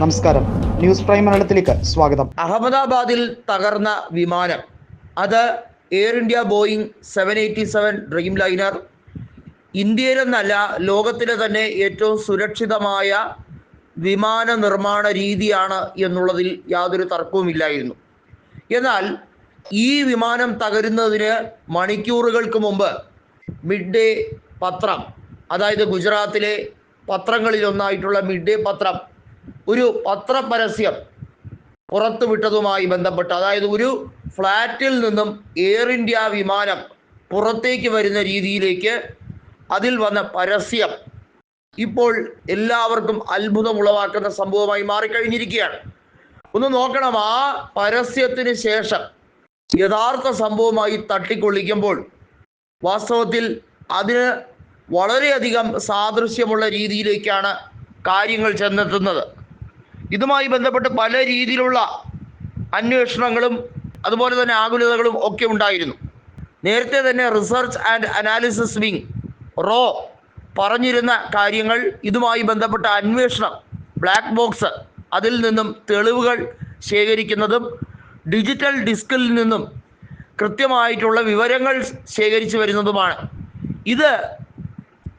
നമസ്കാരം. News prime മലയാളത്തിലേക്ക് സ്വാഗതം. അഹമ്മദാബാദിൽ തകർന്ന വിമാനം. അത് air India Boeing seven eighty seven Dreamliner ഇന്ത്യയിലെന്നല്ല ലോകത്തിലെ തന്നെ ഏറ്റവും സുരക്ഷിതമായ വിമാന നിർമ്മാണ രീതിയാണ് എന്നുള്ളതിൽ യാതൊരു തർക്കവുമില്ലായിരുന്നു. എന്നാൽ ഈ വിമാനം തകരുന്നതിന് മണിക്കൂറുകൾക്ക് മുമ്പ് മിഡ് ഡേ പത്രം അതായത് ഗുജറാത്തിലെ പത്രങ്ങളിലൊന്നായിട്ടുള്ള മിഡ് ഡേ പത്രം ഒരു പത്രപരസ്യം പുറത്തുവിട്ടതുമായി ബന്ധപ്പെട്ട് അതായത് ഒരു ഫ്ലാറ്റിൽ നിന്നും എയർ ഇന്ത്യ വിമാനം പുറത്തേക്ക് വരുന്ന രീതിയിലേക്ക് അതിൽ വന്ന പരസ്യം ഇപ്പോൾ എല്ലാവർക്കും അത്ഭുതം ഉളവാക്കുന്ന സംഭവമായി മാറിക്കഴിഞ്ഞിരിക്കുകയാണ്. ഒന്ന് നോക്കണം ആ പരസ്യത്തിന് ശേഷം യഥാർത്ഥ സംഭവമായി തട്ടിക്കൊള്ളിക്കുമ്പോൾ വാസ്തവത്തിൽ അതിന് വളരെയധികം സാദൃശ്യമുള്ള രീതിയിലേക്കാണ് കാര്യങ്ങൾ ചെന്നെത്തുന്നത്. ഇതുമായി ബന്ധപ്പെട്ട് പല രീതിയിലുള്ള അന്വേഷണങ്ങളും അതുപോലെ തന്നെ ആകുലതകളും ഒക്കെ ഉണ്ടായിരുന്നു. നേരത്തെ തന്നെ റിസർച്ച് ആൻഡ് അനാലിസിസ് വിങ് റോ പറഞ്ഞിരുന്ന കാര്യങ്ങൾ ഇതുമായി ബന്ധപ്പെട്ട അന്വേഷണം ബ്ലാക്ക് ബോക്സ് അതിൽ നിന്നും തെളിവുകൾ ശേഖരിക്കുന്നതും ഡിജിറ്റൽ ഡിസ്കിൽ നിന്നും കൃത്യമായിട്ടുള്ള വിവരങ്ങൾ ശേഖരിച്ചു വരുന്നതുമാണ്. ഇത്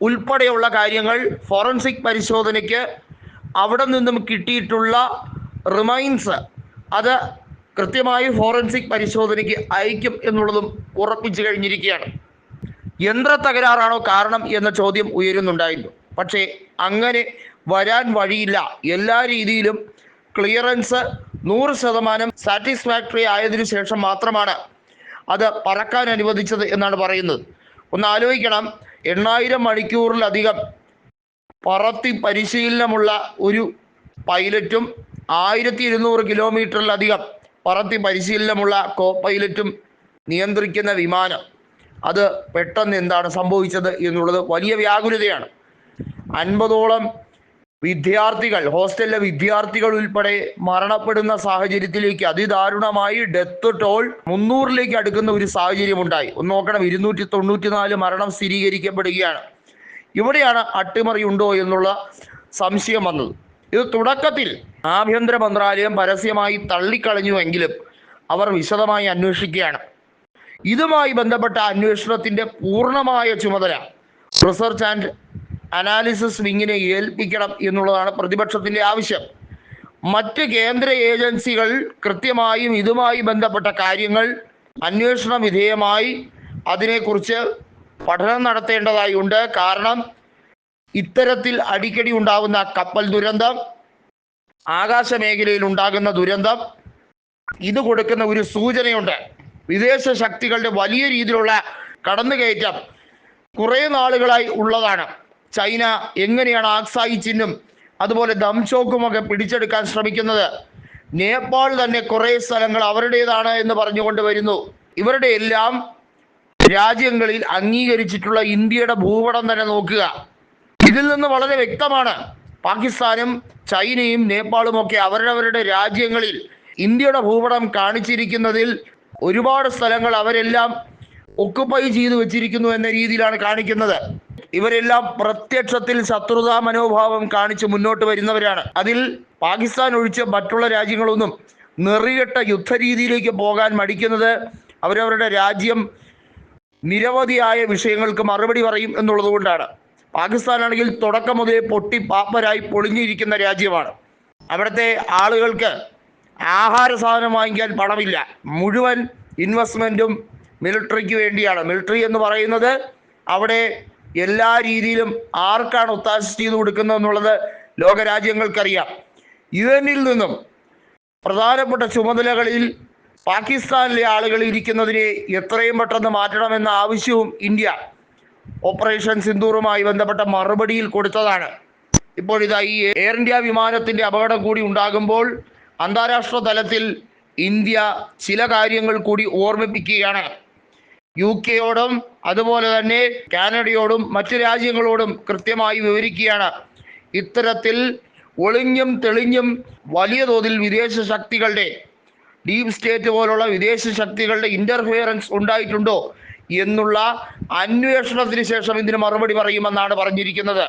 ഉൾപ്പെടെയുള്ള കാര്യങ്ങൾ ഫോറൻസിക് പരിശോധനയ്ക്ക് അവിടെ നിന്നും കിട്ടിയിട്ടുള്ള റിമൈൻസ് അത് കൃത്യമായി ഫോറൻസിക് പരിശോധനയ്ക്ക് അയക്കും എന്നുള്ളതും ഉറപ്പിച്ചു കഴിഞ്ഞിരിക്കുകയാണ്. യന്ത്ര തകരാറാണോ കാരണം എന്ന ചോദ്യം ഉയരുന്നുണ്ടായിരുന്നു. പക്ഷേ അങ്ങനെ വരാൻ വഴിയില്ല. എല്ലാ രീതിയിലും ക്ലിയറൻസ് നൂറ് ശതമാനം സാറ്റിസ്ഫാക്ടറി ആയതിനു ശേഷം മാത്രമാണ് അത് പറക്കാൻ അനുവദിച്ചത് എന്നാണ് പറയുന്നത്. ഒന്ന് ആലോചിക്കണം. എണ്ണായിരം മണിക്കൂറിലധികം പറത്തി പരിശീലനമുള്ള ഒരു പൈലറ്റും ആയിരത്തി ഇരുന്നൂറ് കിലോമീറ്ററിലധികം പറത്തി പരിശീലനമുള്ള കോ പൈലറ്റും നിയന്ത്രിക്കുന്ന വിമാനം. അത് പെട്ടെന്ന് എന്താണ് സംഭവിച്ചത് എന്നുള്ളത് വലിയ വ്യാകുലതയാണ്. അൻപതോളം വിദ്യാർത്ഥികൾ ഹോസ്റ്റലിലെ വിദ്യാർത്ഥികൾ ഉൾപ്പെടെ മരണപ്പെടുന്ന സാഹചര്യത്തിലേക്ക് അതിദാരുണമായി ഡെത്ത് ടോൾ മുന്നൂറിലേക്ക് അടുക്കുന്ന ഒരു സാഹചര്യം ഉണ്ടായി ഒന്ന് നോക്കണം ഇരുന്നൂറ്റി തൊണ്ണൂറ്റി നാല് മരണം സ്ഥിരീകരിക്കപ്പെടുകയാണ്. ഇവിടെയാണ് അട്ടിമറി ഉണ്ടോ എന്നുള്ള സംശയം വന്നത്. ഇത് തുടക്കത്തിൽ ആഭ്യന്തര മന്ത്രാലയം പരസ്യമായി തള്ളിക്കളഞ്ഞുവെങ്കിലും അവർ വിശദമായി അന്വേഷിക്കുകയാണ്. ഇതുമായി ബന്ധപ്പെട്ട അന്വേഷണത്തിന്റെ പൂർണമായ ചുമതല റിസർച്ച് ആൻഡ് അനാലിസിസ് വിങ്ങിനെ ഏൽപ്പിക്കണം എന്നുള്ളതാണ് പ്രതിപക്ഷത്തിന്റെ ആവശ്യം. മറ്റ് കേന്ദ്ര ഏജൻസികൾ കൃത്യമായും ഇതുമായി ബന്ധപ്പെട്ട കാര്യങ്ങൾ അന്വേഷണ വിധേയമായി അതിനെക്കുറിച്ച് പഠനം നടത്തേണ്ടതായുണ്ട്. കാരണം ഇത്തരത്തിൽ അടിക്കടി ഉണ്ടാകുന്ന കപ്പൽ ദുരന്തം ആകാശ മേഖലയിൽ ഉണ്ടാകുന്ന ദുരന്തം ഇത് കൊടുക്കുന്ന ഒരു സൂചനയുണ്ട്. വിദേശ ശക്തികളുടെ വലിയ രീതിയിലുള്ള കടന്നുകയറ്റം കുറേ നാളുകളായി ഉള്ളതാണ്. ചൈന എങ്ങനെയാണ് ആക്സായി ചിന്നും അതുപോലെ ദംചോക്കും ഒക്കെ പിടിച്ചെടുക്കാൻ ശ്രമിക്കുന്നത്. നേപ്പാൾ തന്നെ കുറേ സ്ഥലങ്ങൾ അവരുടേതാണ് എന്ന് പറഞ്ഞുകൊണ്ട് വരുന്നു. ഇവരുടെ എല്ലാം രാജ്യങ്ങളിൽ അംഗീകരിച്ചിട്ടുള്ള ഇന്ത്യയുടെ ഭൂപടം തന്നെ നോക്കുക. ഇതിൽ നിന്ന് വളരെ വ്യക്തമാണ്. പാകിസ്ഥാനും ചൈനയും നേപ്പാളും ഒക്കെ അവരവരുടെ രാജ്യങ്ങളിൽ ഇന്ത്യയുടെ ഭൂപടം കാണിച്ചിരിക്കുന്നതിൽ ഒരുപാട് സ്ഥലങ്ങൾ അവരെല്ലാം ഒക്കുപ്പൈ ചെയ്തു വെച്ചിരിക്കുന്നു എന്ന രീതിയിലാണ് കാണിക്കുന്നത്. ഇവരെല്ലാം പ്രത്യക്ഷത്തിൽ ശത്രുതാ മനോഭാവം കാണിച്ച് മുന്നോട്ട് വരുന്നവരാണ്. അതിൽ പാകിസ്ഥാൻ ഒഴിച്ച് മറ്റുള്ള രാജ്യങ്ങളൊന്നും നെറികെട്ട യുദ്ധരീതിയിലേക്ക് പോകാൻ മടിക്കുന്നത് അവരവരുടെ രാജ്യം നിരവധിയായ വിഷയങ്ങൾക്ക് മറുപടി പറയും എന്നുള്ളത് കൊണ്ടാണ്. പാകിസ്ഥാനാണെങ്കിൽ തുടക്കം മുതലേ പൊട്ടി പാപ്പരായി പൊളിഞ്ഞിരിക്കുന്ന രാജ്യമാണ്. അവിടുത്തെ ആളുകൾക്ക് ആഹാര സാധനം വാങ്ങിക്കാൻ പണമില്ല. മുഴുവൻ ഇൻവെസ്റ്റ്മെന്റും മിലിറ്ററിക്ക് വേണ്ടിയാണ്. മിലിട്ടറി എന്ന് പറയുന്നത് അവിടെ എല്ലാ രീതിയിലും ആർക്കാണ് ഒത്താശ ചെയ്ത് കൊടുക്കുന്നത് എന്നുള്ളത് ലോകരാജ്യങ്ങൾക്കറിയാം. യു എന്നിൽ നിന്നും പ്രധാനപ്പെട്ട ചുമതലകളിൽ പാകിസ്ഥാനിലെ ആളുകൾ ഇരിക്കുന്നതിനെ എത്രയും പെട്ടെന്ന് മാറ്റണമെന്ന ആവശ്യവും ഇന്ത്യ ഓപ്പറേഷൻ സിന്ദൂറുമായി ബന്ധപ്പെട്ട മറുപടിയിൽ കൊടുത്തതാണ്. ഇപ്പോൾ ഈ എയർ ഇന്ത്യ വിമാനത്തിന്റെ അപകടം കൂടി ഉണ്ടാകുമ്പോൾ അന്താരാഷ്ട്ര തലത്തിൽ ഇന്ത്യ ചില കാര്യങ്ങൾ കൂടി ഓർമ്മിപ്പിക്കുകയാണ്. യു കെയോടും അതുപോലെ തന്നെ കാനഡയോടും മറ്റു രാജ്യങ്ങളോടും കൃത്യമായി വിവരിക്കുകയാണ്. ഇത്തരത്തിൽ ഒളിഞ്ഞും തെളിഞ്ഞും വലിയ തോതിൽ വിദേശ ശക്തികളുടെ ഡീപ് സ്റ്റേറ്റ് പോലുള്ള വിദേശ ശക്തികളുടെ ഇന്റർഫിയറൻസ് ഉണ്ടായിട്ടുണ്ടോ എന്നുള്ള അന്വേഷണത്തിന് ശേഷം ഇതിന് മറുപടി പറയുമെന്നാണ് പറഞ്ഞിരിക്കുന്നത്.